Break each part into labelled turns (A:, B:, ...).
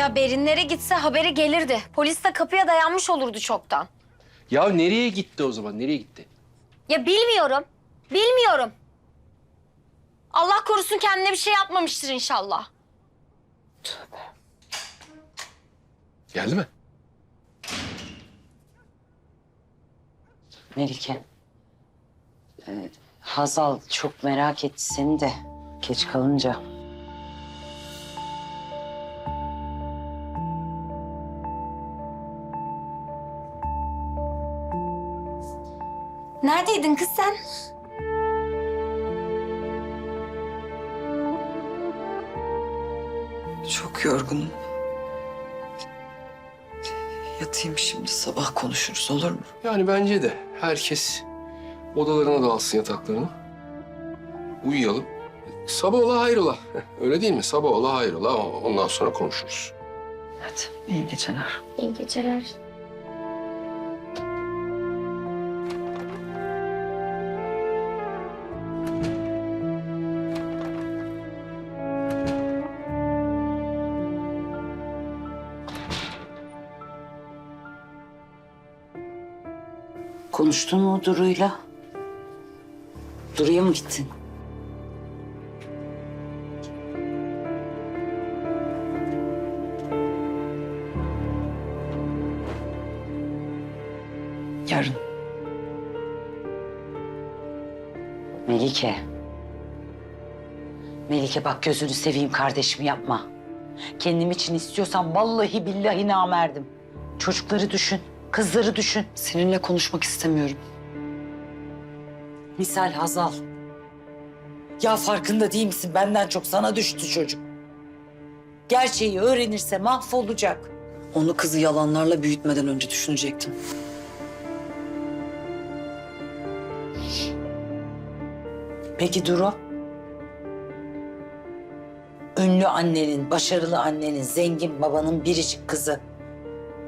A: Ya Berinlere gitse haberi gelirdi. Polis de kapıya dayanmış olurdu çoktan.
B: Ya nereye gitti o zaman? Nereye gitti?
A: Ya bilmiyorum. Bilmiyorum. Allah korusun kendine bir şey yapmamıştır inşallah.
B: Geldi mi?
C: Melike. Ee, Hazal çok merak etti seni de geç kalınca.
A: Neredeydin kız sen?
D: Çok yorgunum. Yatayım şimdi sabah konuşuruz olur mu?
B: Yani bence de herkes odalarına dağılsın yataklarına. Uyuyalım. Sabah ola hayrola. Öyle değil mi? Sabah ola hayrola. Ondan sonra konuşuruz.
D: Hadi iyi geceler.
A: İyi geceler.
C: Konuştun mu Duru'yla? Duru'ya mı gittin?
D: Yarın.
C: Melike. Melike bak gözünü seveyim kardeşim yapma. Kendim için istiyorsan vallahi billahi namerdim. Çocukları düşün, kızları düşün.
D: Seninle konuşmak istemiyorum.
C: Misal Hazal. Ya farkında değil misin? Benden çok sana düştü çocuk. Gerçeği öğrenirse mahvolacak.
D: Onu kızı yalanlarla büyütmeden önce düşünecektim.
C: Peki Duru? Ünlü annenin, başarılı annenin, zengin babanın biricik kızı.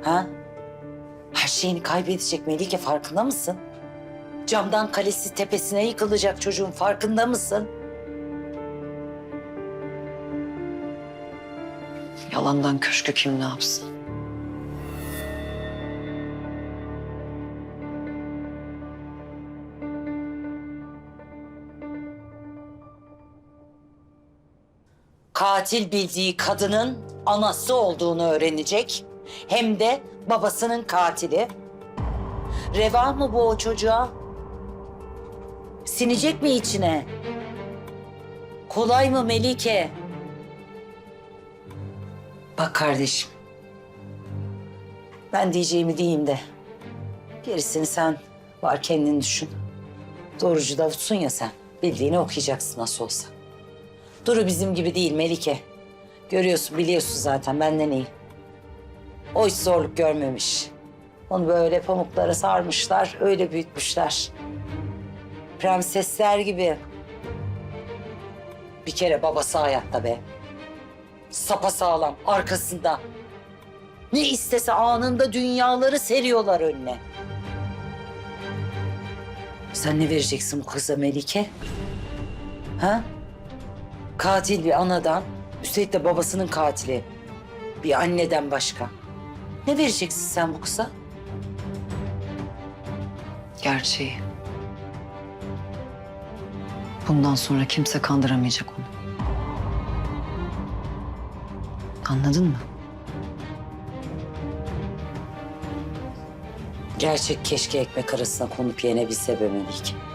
C: Ha? Her şeyini kaybedecek Melike farkında mısın? Camdan kalesi tepesine yıkılacak çocuğun farkında mısın?
D: Yalandan köşkü kim ne yapsın?
C: Katil bildiği kadının anası olduğunu öğrenecek. Hem de babasının katili. Reva mı bu o çocuğa? Sinecek mi içine? Kolay mı Melike? Bak kardeşim. Ben diyeceğimi diyeyim de. Gerisini sen var kendin düşün. Doğrucu Davut'sun ya sen. Bildiğini okuyacaksın nasıl olsa. Duru bizim gibi değil Melike. Görüyorsun biliyorsun zaten benden iyi. O hiç zorluk görmemiş. Onu böyle pamuklara sarmışlar, öyle büyütmüşler. Prensesler gibi. Bir kere babası hayatta be. Sapa sağlam arkasında. Ne istese anında dünyaları seriyorlar önüne. Sen ne vereceksin bu kıza Melike? Ha? Katil bir anadan, üstelik de babasının katili. Bir anneden başka. Ne vereceksin sen bu kıza?
D: Gerçeği. Bundan sonra kimse kandıramayacak onu. Anladın mı?
C: Gerçek keşke ekmek arasına konup yenebilse be Melike.